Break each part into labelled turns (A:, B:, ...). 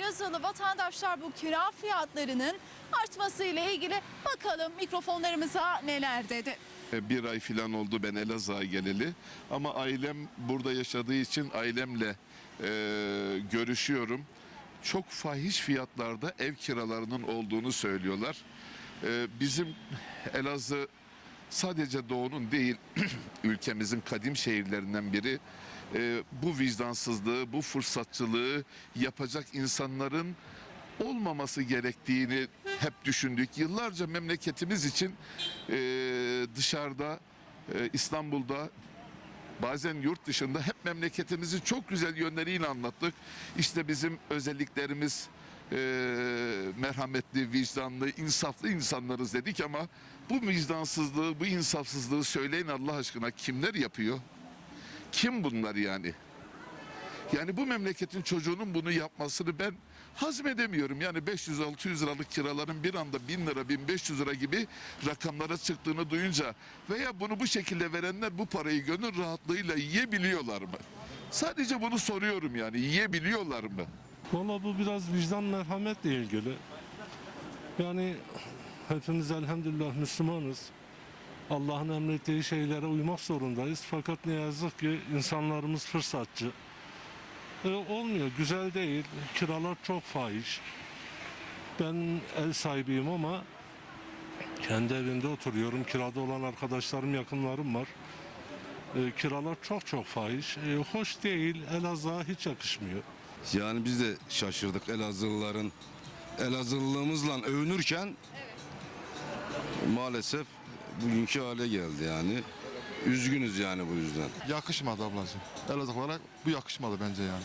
A: Elazığlı vatandaşlar bu kira fiyatlarının artmasıyla ilgili bakalım mikrofonlarımıza neler dedi.
B: E, Bir ay falan oldu ben Elazığ'a geleli. Ama ailem burada yaşadığı için ailemle e, görüşüyorum. Çok fahiş fiyatlarda ev kiralarının olduğunu söylüyorlar. E, bizim Elazığ sadece doğunun değil ülkemizin kadim şehirlerinden biri. E, bu vicdansızlığı, bu fırsatçılığı yapacak insanların olmaması gerektiğini hep düşündük. Yıllarca memleketimiz için e, dışarıda, e, İstanbul'da, bazen yurt dışında hep memleketimizi çok güzel yönleriyle anlattık. İşte bizim özelliklerimiz e, merhametli, vicdanlı, insaflı insanlarız dedik ama bu vicdansızlığı, bu insafsızlığı söyleyin Allah aşkına kimler yapıyor? Kim bunlar yani? Yani bu memleketin çocuğunun bunu yapmasını ben hazmedemiyorum. Yani 500-600 liralık kiraların bir anda 1000 lira, 1500 lira gibi rakamlara çıktığını duyunca veya bunu bu şekilde verenler bu parayı gönül rahatlığıyla yiyebiliyorlar mı? Sadece bunu soruyorum yani yiyebiliyorlar mı?
C: Valla bu biraz vicdan merhametle ilgili. Yani hepimiz elhamdülillah Müslümanız. Allah'ın emrettiği şeylere uymak zorundayız. Fakat ne yazık ki insanlarımız fırsatçı. E, olmuyor, güzel değil. Kiralar çok fahiş. Ben ev sahibiyim ama kendi evimde oturuyorum. Kirada olan arkadaşlarım, yakınlarım var. E, kiralar çok çok fahiş. E, hoş değil. Elazığ'a hiç yakışmıyor.
D: Yani biz de şaşırdık Elazığlıların Elazığlılığımızla övünürken maalesef bugünkü hale geldi yani. Üzgünüz yani bu yüzden.
E: Yakışmadı ablacığım. Elazığlara bu yakışmadı bence yani.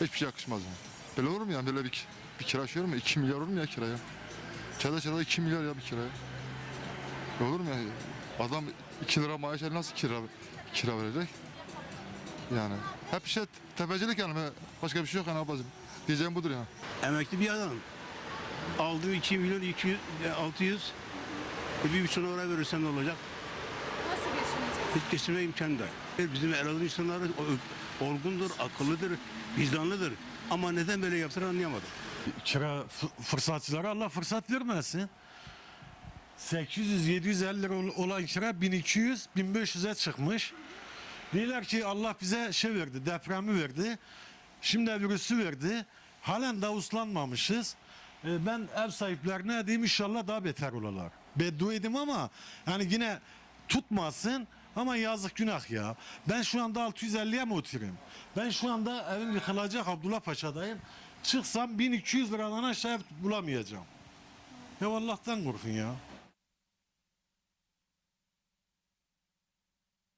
E: Hiçbir şey yakışmaz yani. Böyle olur mu yani böyle bir, bir kira şey mu? 2 milyar olur mu ya kiraya? Çada çada 2 milyar ya bir kiraya. Olur mu ya? Adam 2 lira maaş alıyor, nasıl kira kira verecek? Yani hep şey tepecilik yani başka bir şey yok yani ablacığım. Diyeceğim budur yani.
F: Emekli bir adam. Aldığı 2 milyon 200, e, 600 e, bir buçuk oraya verirsen ne olacak?
A: Nasıl geçinecek?
F: Hiç geçirme imkanı da. E, Bizim Elazığ insanları o- olgundur, akıllıdır, vicdanlıdır. Ama neden böyle yaptığını anlayamadım.
G: kira fırsatçılara Allah fırsat vermesin. 800-750 lira ol- olan kira 1200-1500'e çıkmış. Diyorlar ki Allah bize şey verdi, depremi verdi. Şimdi virüsü verdi. Halen daha uslanmamışız. E, Ben ev sahiplerine diyeyim inşallah daha beter olurlar. Beddua edeyim ama yani yine tutmasın ama yazık günah ya. Ben şu anda 650'ye mi oturayım? Ben şu anda evim yıkılacak Abdullah Paşa'dayım. Çıksam 1200 liradan aşağı bulamayacağım. Ya Allah'tan korkun ya.